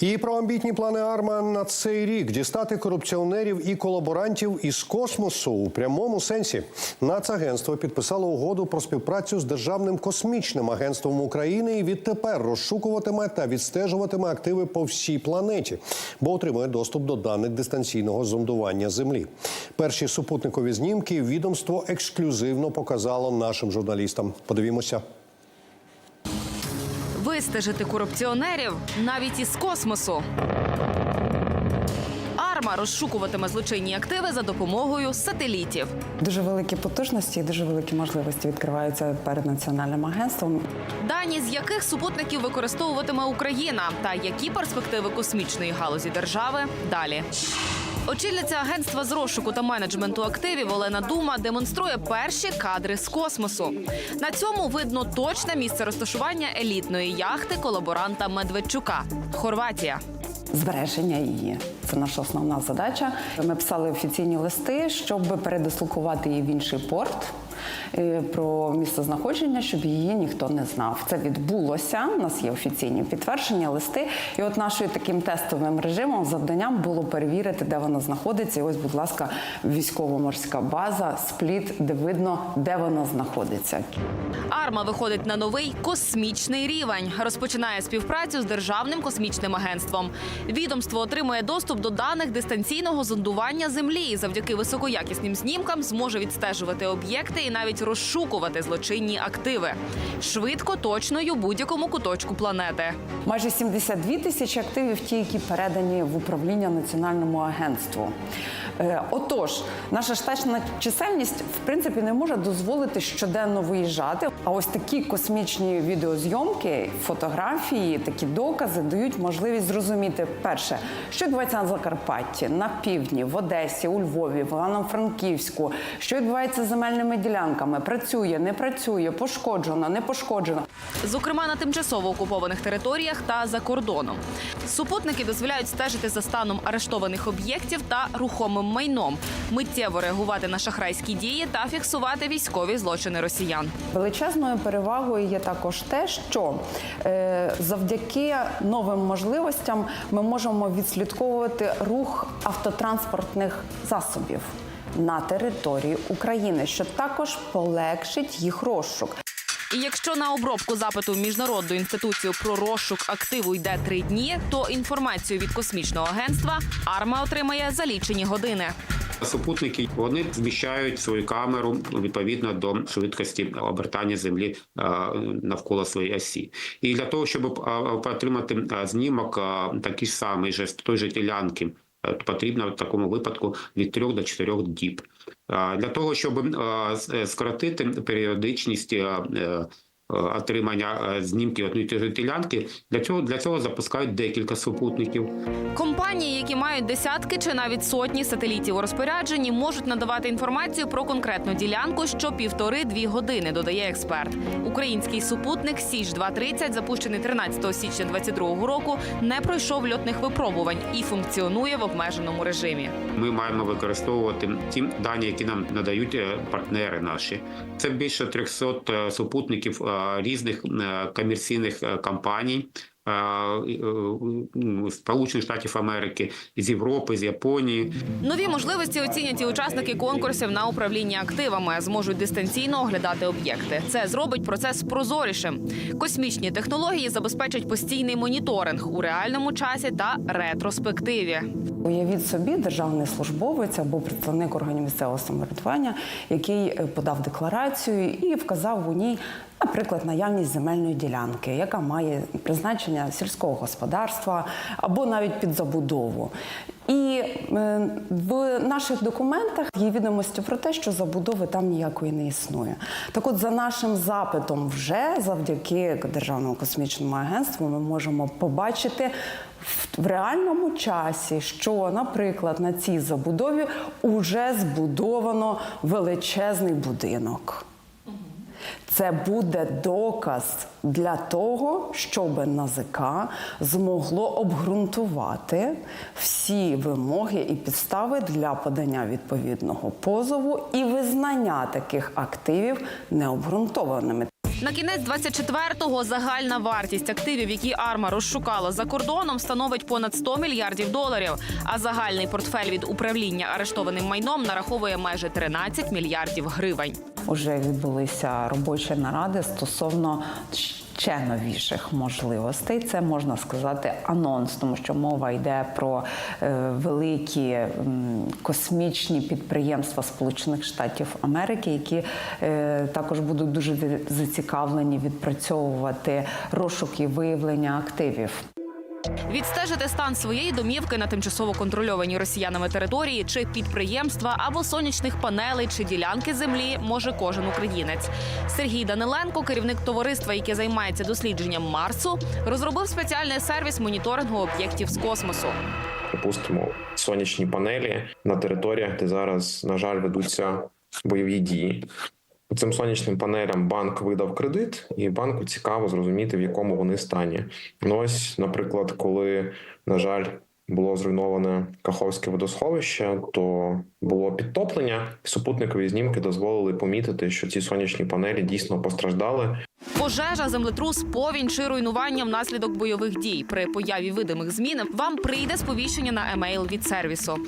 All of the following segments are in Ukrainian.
І про амбітні плани АРМА на цей рік дістати корупціонерів і колаборантів із космосу у прямому сенсі. Нацагентство підписало угоду про співпрацю з Державним космічним агентством України і відтепер розшукуватиме та відстежуватиме активи по всій планеті, бо отримує доступ до даних дистанційного зондування Землі. Перші супутникові знімки відомство ексклюзивно показало нашим журналістам. Подивімося. Вистежити корупціонерів навіть із космосу. Арма розшукуватиме злочинні активи за допомогою сателітів. Дуже великі потужності і дуже великі можливості відкриваються перед національним агентством. Дані з яких супутників використовуватиме Україна та які перспективи космічної галузі держави далі. Очільниця агентства з розшуку та менеджменту активів Олена Дума демонструє перші кадри з космосу. На цьому видно точне місце розташування елітної яхти колаборанта Медведчука Хорватія. Збереження її це наша основна задача. Ми писали офіційні листи, щоб передислокувати її в інший порт. Е, Про місцезнаходження, щоб її ніхто не знав. Це відбулося. У нас є офіційні підтвердження, листи. І от нашою таким тестовим режимом, завданням було перевірити, де вона знаходиться. І ось, будь ласка, військово-морська база, спліт, де видно, де вона знаходиться. Арма виходить на новий космічний рівень. Розпочинає співпрацю з державним космічним агентством. Відомство отримує доступ до даних дистанційного зондування землі і завдяки високоякісним знімкам зможе відстежувати об'єкти і навіть розшукувати злочинні активи швидко, точно й у будь-якому куточку планети. Майже 72 тисячі активів, ті, які передані в управління національному агентству. Е, Отож, наша штатна чисельність в принципі не може дозволити щоденно виїжджати. А ось такі космічні відеозйомки, фотографії, такі докази дають можливість зрозуміти перше, що відбувається на Закарпатті, на півдні, в Одесі, у Львові, в Івано-Франківську, що відбувається з земельними ділянками, працює, не працює, пошкоджено, не пошкоджено. Зокрема, на тимчасово окупованих територіях та за кордоном. Супутники дозволяють стежити за станом арештованих об'єктів та рухомим майном, миттєво реагувати на шахрайські дії та фіксувати військові злочини росіян. Величезною перевагою є також те, що е, завдяки новим можливостям ми можемо відслідковувати рух автотранспортних засобів на території України, що також полегшить їх розшук. І якщо на обробку запиту міжнародну інституцію про розшук активу йде три дні, то інформацію від космічного агентства Арма отримає за лічені години. Супутники вони зміщають свою камеру відповідно до швидкості обертання землі е, навколо своєї осі. І для того, щоб е, отримати е, знімок такий ж самий же з той же ділянки, потрібно в такому випадку від 3 до 4 діб. Е, Для того, щоб е, скоротити періодичність. Е, Отримання е, знімків однієї тієї ділянки для цього для цього запускають декілька супутників. Компанії, які мають десятки чи навіть сотні сателітів у розпорядженні, можуть надавати інформацію про конкретну ділянку що півтори-дві години, додає експерт. Український супутник Січ 230 запущений 13 січня 2022 року, не пройшов льотних випробувань і функціонує в обмеженому режимі. Ми маємо використовувати ті дані, які нам надають е, партнери наші. Це більше 300 е, супутників різних е, комерційних е, компаній. е, Сполучених Штатів Америки, з Європи, з Японії. Нові можливості оцінять і учасники конкурсів на управління активами, зможуть дистанційно оглядати об'єкти. Це зробить процес прозорішим. Космічні технології забезпечать постійний моніторинг у реальному часі та ретроспективі. Уявіть собі, державний службовець або представник органів місцевого самоврядування, який подав декларацію і вказав у ній, наприклад, наявність земельної ділянки, яка має призначення сільського господарства або навіть під забудову. І е, в наших документах є відомості про те, що забудови там ніякої не існує. Так от, за нашим запитом, вже завдяки Державному космічному агентству, ми можемо побачити в- реальному часі, що, наприклад, на цій забудові уже збудовано величезний будинок. Це буде доказ для того, щоб НАЗК змогло обґрунтувати всі вимоги і підстави для подання відповідного позову і визнання таких активів необґрунтованими. На кінець 24-го загальна вартість активів, які Арма розшукала за кордоном, становить понад 100 мільярдів доларів. А загальний портфель від управління арештованим майном нараховує майже 13 мільярдів гривень. Уже відбулися робочі наради стосовно ще новіших можливостей. Це можна сказати анонс, тому що мова йде про е, великі космічні підприємства Сполучених Штатів Америки, які е, також будуть дуже зацікавлені відпрацьовувати розшук і виявлення активів. Відстежити стан своєї домівки на тимчасово контрольованій росіянами території чи підприємства або сонячних панелей чи ділянки землі може кожен українець. Сергій Даниленко, керівник товариства, яке займається дослідженням Марсу, розробив спеціальний сервіс моніторингу об'єктів з космосу. припустимо, сонячні панелі на територіях, де зараз, на жаль, ведуться бойові дії. Цим сонячним панелям банк видав кредит, і банку цікаво зрозуміти, в якому вони стані. Ну ось, наприклад, коли, на жаль, було зруйноване Каховське водосховище, то було підтоплення. Супутникові знімки дозволили помітити, що ці сонячні панелі дійсно постраждали. Пожежа, землетрус, повінь чи руйнування внаслідок бойових дій. При появі видимих змін вам прийде сповіщення на емейл від сервісу.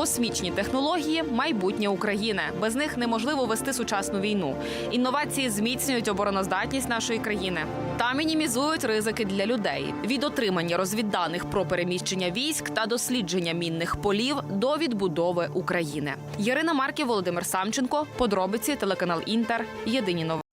Космічні технології майбутнє України. Без них неможливо вести сучасну війну. Інновації зміцнюють обороноздатність нашої країни та мінімізують ризики для людей від отримання розвідданих про переміщення військ та дослідження мінних полів до відбудови України. Ярина Марків, Володимир Самченко. Подробиці телеканал Інтер. Єдині новини.